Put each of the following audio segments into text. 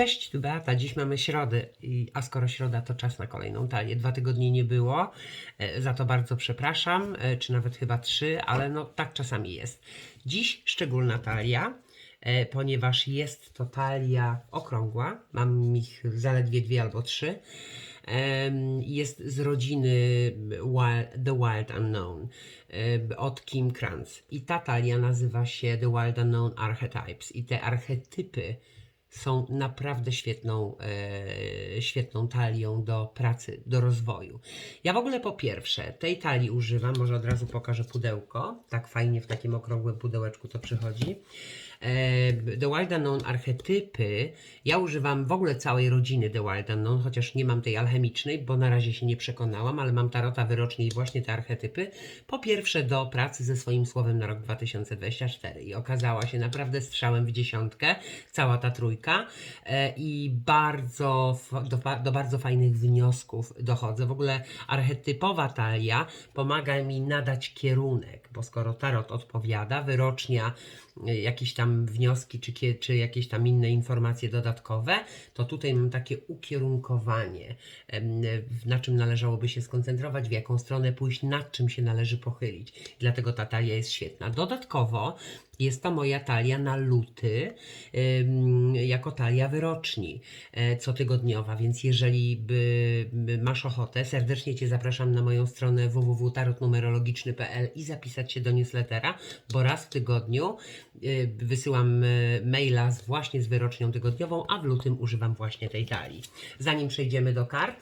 Cześć, tu Beata. Dziś mamy środę, a skoro środa, to czas na kolejną talię. Dwa tygodnie nie było, e, za to bardzo przepraszam, e, czy nawet chyba trzy, ale no tak czasami jest. Dziś szczególna talia, e, ponieważ jest to talia okrągła. Mam ich zaledwie dwie albo trzy. Jest z rodziny The Wild Unknown od Kim Kranz. I ta talia nazywa się The Wild Unknown Archetypes. I te archetypy są naprawdę świetną, e, świetną talią do pracy, do rozwoju. Ja w ogóle po pierwsze tej talii używam, może od razu pokażę pudełko, tak fajnie w takim okrągłym pudełeczku to przychodzi. E, The Wild Unknown archetypy, ja używam w ogóle całej rodziny The Wild Unknown, chociaż nie mam tej alchemicznej, bo na razie się nie przekonałam, ale mam tarota wyrocznie i właśnie te archetypy. Po pierwsze do pracy ze swoim słowem na rok 2024 i okazała się naprawdę strzałem w dziesiątkę, cała ta trójka e, i bardzo, do, do bardzo fajnych wniosków dochodzę. W ogóle archetypowa talia pomaga mi nadać kierunek, bo skoro tarot odpowiada, wyrocznia e, jakieś tam wnioski, czy, czy jakieś tam inne informacje dodatkowe, to tutaj mam takie ukierunkowanie, na czym należałoby się skoncentrować, w jaką stronę pójść, nad czym się należy pochylić. Dlatego ta talia jest świetna. Dodatkowo jest to moja talia na luty, jako talia wyroczni, e, cotygodniowa, więc jeżeli by, masz ochotę, serdecznie Cię zapraszam na moją stronę www.tarotnumerologiczny.pl i zapisać się do newslettera, bo raz w tygodniu y, wysyłam y, maila właśnie z wyrocznią tygodniową, a w lutym używam właśnie tej talii. Zanim przejdziemy do kart,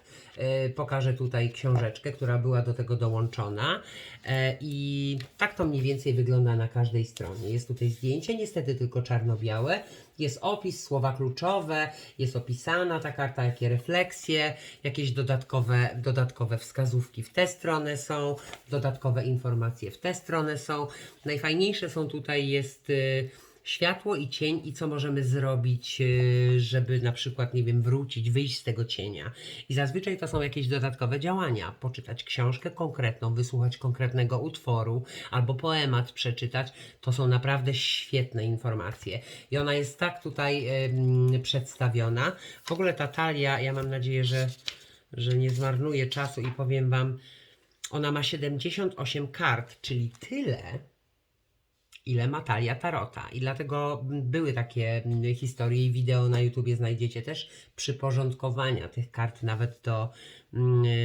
pokażę tutaj książeczkę, która była do tego dołączona e, i tak to mniej więcej wygląda na każdej stronie. Jest tutaj zdjęcie, niestety tylko czarno-białe, jest opis, słowa kluczowe, jest opisana ta karta, jakie refleksje, jakieś dodatkowe, dodatkowe wskazówki w tę stronę są, dodatkowe informacje w tę stronę są. Najfajniejsze są tutaj jest y, światło i cień i co możemy zrobić, y, żeby na przykład, nie wiem, wrócić, wyjść z tego cienia. I zazwyczaj to są jakieś dodatkowe działania. Poczytać książkę konkretną, wysłuchać konkretnego utworu albo poemat przeczytać. To są naprawdę świetne informacje. I ona jest tak tutaj ym, przedstawiona. W ogóle ta talia, ja mam nadzieję, że, że nie zmarnuję czasu i powiem Wam, ona ma 78 kart, czyli tyle, ile ma talia tarota. I dlatego były takie mm, historie i wideo na YouTubie znajdziecie też przyporządkowania tych kart nawet do,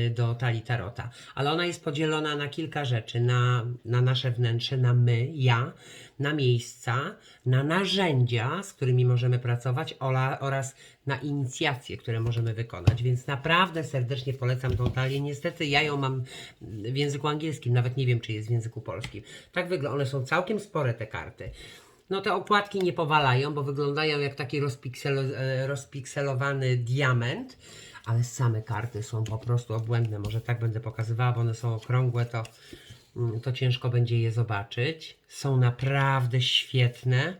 do talii tarota. Ale ona jest podzielona na kilka rzeczy. Na, na nasze wnętrze, na my, ja, na miejsca, na narzędzia, z którymi możemy pracować ola, oraz na inicjacje, które możemy wykonać. Więc naprawdę serdecznie polecam tą talię. Niestety ja ją mam w języku angielskim, nawet nie wiem, czy jest w języku polskim. Tak wygląda, one są całkiem spore te karty. No te okładki nie powalają, bo wyglądają jak taki rozpikselo, e, rozpikselowany diament, ale same karty są po prostu obłędne. Może tak będę pokazywała, bo one są okrągłe, to, mm, to ciężko będzie je zobaczyć. Są naprawdę świetne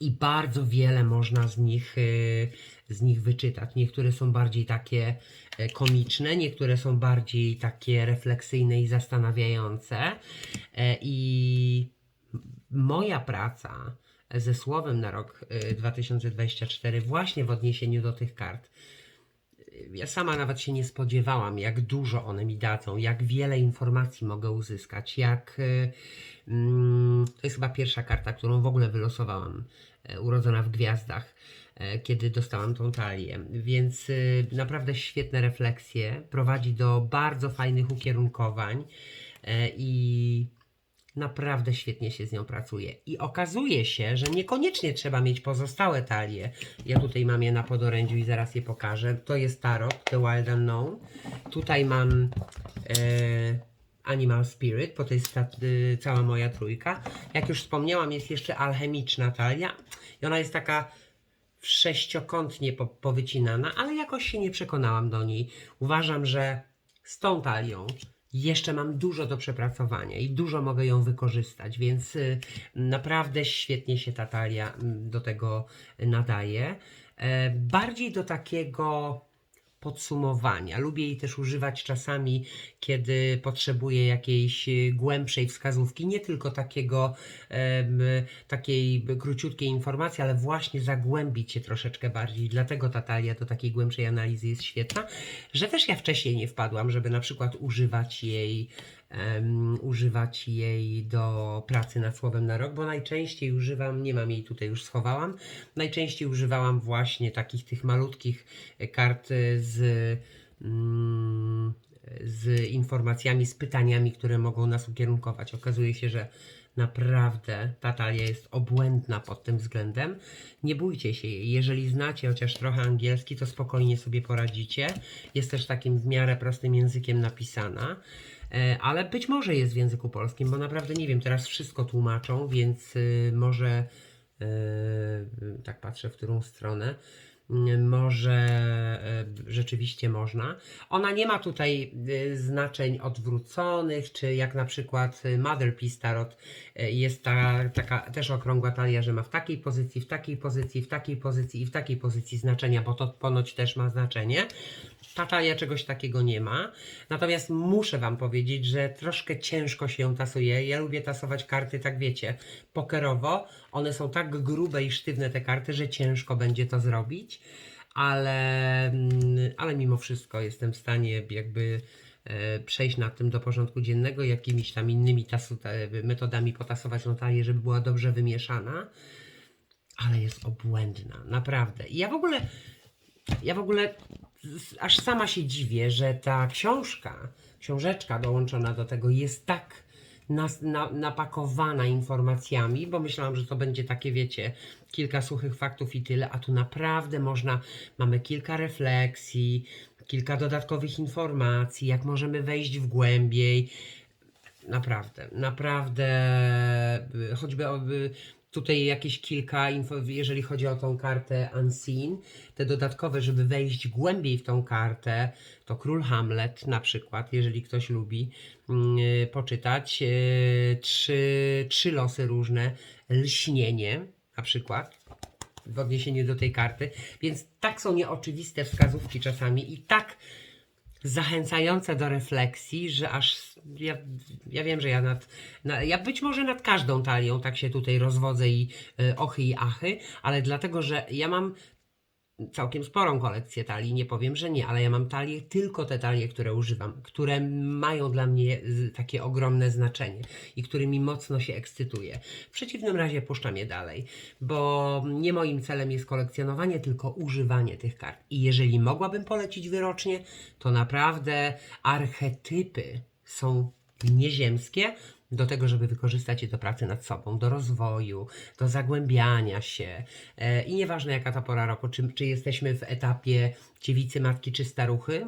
i bardzo wiele można z nich, y, z nich wyczytać. Niektóre są bardziej takie e, komiczne, niektóre są bardziej takie refleksyjne i zastanawiające. E, I moja praca ze słowem na rok y, 2024 właśnie w odniesieniu do tych kart ja sama nawet się nie spodziewałam, jak dużo one mi dadzą, jak wiele informacji mogę uzyskać, jak. y, mm, to jest chyba pierwsza karta, którą w ogóle wylosowałam, e, urodzona w gwiazdach, e, kiedy dostałam tą talię. Więc naprawdę świetne refleksje, prowadzi do bardzo fajnych ukierunkowań e, i naprawdę świetnie się z nią pracuje. I okazuje się, że niekoniecznie trzeba mieć pozostałe talie. Ja tutaj mam je na podorędziu i zaraz je pokażę. To jest Tarot, The Wild Unknown. Tutaj mam e, Animal Spirit, bo to jest ta, y, cała moja trójka. Jak już wspomniałam, jest jeszcze alchemiczna talia i ona jest taka sześciokątnie po, powycinana, ale jakoś się nie przekonałam do niej. Uważam, że z tą talią jeszcze mam dużo do przepracowania i dużo mogę ją wykorzystać, więc y, naprawdę świetnie się ta talia mm, do tego nadaje. E, bardziej do takiego podsumowania. Lubię jej też używać czasami, kiedy potrzebuję jakiejś e, głębszej wskazówki, nie tylko takiego, takiej króciutkiej informacji, ale właśnie zagłębić się troszeczkę bardziej. Dlatego ta talia do takiej głębszej analizy jest świetna, że też ja wcześniej nie wpadłam, żeby na przykład używać jej em, używać jej do pracy nad słowem na rok, bo najczęściej używam, nie mam jej tutaj już schowałam, najczęściej używałam właśnie takich tych malutkich e, kart z, mm, z informacjami, z pytaniami, które mogą nas ukierunkować. Okazuje się, że naprawdę ta talia jest obłędna pod tym względem. Nie bójcie się jej. Jeżeli znacie chociaż trochę angielski, to spokojnie sobie poradzicie. Jest też takim w miarę prostym językiem napisana. E, ale być może jest w języku polskim, bo naprawdę nie wiem, teraz wszystko tłumaczą, więc y, może y, tak patrzę w którą stronę. Może y, rzeczywiście można. Ona nie ma tutaj y, znaczeń odwróconych, czy jak na przykład y, Mother Peace Tarot jest ta, taka też okrągła talia, że ma w takiej pozycji, w takiej pozycji, w takiej pozycji i w takiej pozycji znaczenia, bo to ponoć też ma znaczenie. Ta talia czegoś takiego nie ma. Natomiast muszę Wam powiedzieć, że troszkę ciężko się ją tasuje. Ja lubię tasować karty, tak wiecie, pokerowo. One są tak grube i sztywne te karty, że ciężko będzie to zrobić. Ale, mm, ale mimo wszystko jestem w stanie jakby e, przejść nad tym do porządku dziennego, jakimiś tam innymi tasu, te, metodami potasować notarię, żeby była dobrze wymieszana. Ale jest obłędna, naprawdę. I ja w ogóle, ja w ogóle aż sama się dziwię, że ta książka, książeczka dołączona do tego jest tak na, napakowana informacjami, bo myślałam, że to będzie takie, wiecie, kilka suchych faktów i tyle, a tu naprawdę można, mamy kilka refleksji, kilka dodatkowych informacji, jak możemy wejść w głębiej. Naprawdę, naprawdę, choćby tutaj jakieś kilka info, jeżeli chodzi o tą kartę Unseen, te dodatkowe, żeby wejść głębiej w tą kartę, to Król Hamlet na przykład, jeżeli ktoś lubi mm, y, poczytać, y, trzy, trzy losy różne, lśnienie na przykład, w odniesieniu do tej karty, więc tak są nieoczywiste wskazówki czasami i tak zachęcające do refleksji, że aż ja, ja wiem, że ja nad, na, ja być może nad każdą talią tak się tutaj rozwodzę i y, ochy i achy, ale dlatego, że ja mam całkiem sporą kolekcję talii, nie powiem, że nie, ale ja mam talie, tylko te talie, które używam, które mają dla mnie z- takie ogromne znaczenie i którymi mocno się ekscytuję. W przeciwnym razie puszczam je dalej, bo nie moim celem jest kolekcjonowanie, tylko używanie tych kart. I jeżeli mogłabym polecić wyrocznie, to naprawdę archetypy są nieziemskie do tego, żeby wykorzystać je do pracy nad sobą, do rozwoju, do zagłębiania się. E, I nieważne jaka ta pora roku, czy, czy jesteśmy w etapie dziewicy, matki czy staruchy,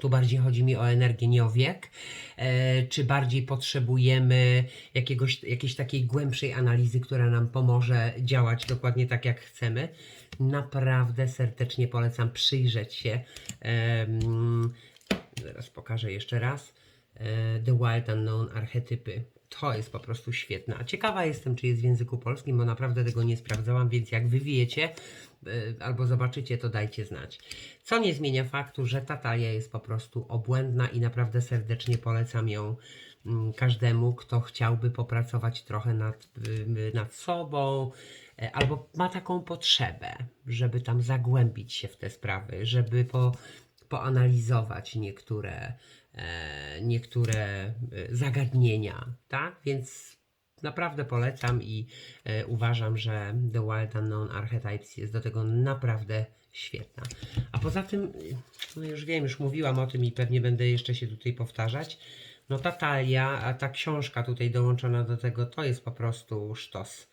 tu bardziej chodzi mi o energię, nie o wiek. E, czy bardziej potrzebujemy jakiegoś, jakiejś takiej głębszej analizy, która nam pomoże działać dokładnie tak, jak chcemy? Naprawdę serdecznie polecam przyjrzeć się. zaraz pokażę jeszcze raz. E, The Wild Unknown archetypy. To jest po prostu świetne. A ciekawa jestem, czy jest w języku polskim, bo naprawdę tego nie sprawdzałam, więc jak wy wiecie e, albo zobaczycie, to dajcie znać. Co nie zmienia faktu, że ta talia jest po prostu obłędna i naprawdę serdecznie polecam ją mm, każdemu, kto chciałby popracować trochę nad, y, nad sobą, e, albo ma taką potrzebę, żeby tam zagłębić się w te sprawy, żeby po, poanalizować niektóre, niektóre e, zagadnienia, tak? Więc naprawdę polecam i e, uważam, że The Wild Unknown Archetypes jest do tego naprawdę świetna. A poza tym, no już wiem, już mówiłam o tym i pewnie będę jeszcze się tutaj powtarzać. No ta talia, a ta książka tutaj dołączona do tego, to jest po prostu sztos.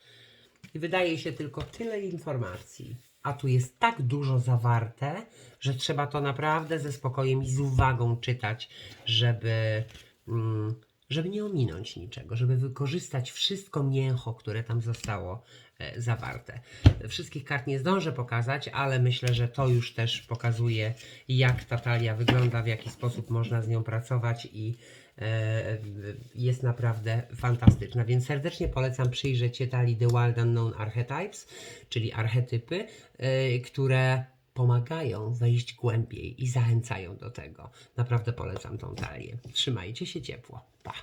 I wydaje się tylko tyle informacji, a tu jest tak dużo zawarte, że trzeba to naprawdę ze spokojem i z uwagą czytać, żeby, mm, żeby nie ominąć niczego, żeby wykorzystać wszystko mięcho, które tam zostało e, zawarte. Wszystkich kart nie zdążę pokazać, ale myślę, że to już też pokazuje, jak ta talia wygląda, w jaki sposób można z nią pracować i e, jest naprawdę fantastyczna. Więc serdecznie polecam przyjrzeć się talii The Wild Unknown Archetypes, czyli archetypy, e, które pomagają wejść głębiej i zachęcają do tego. Naprawdę polecam tą talię. Trzymajcie się ciepło. Pa!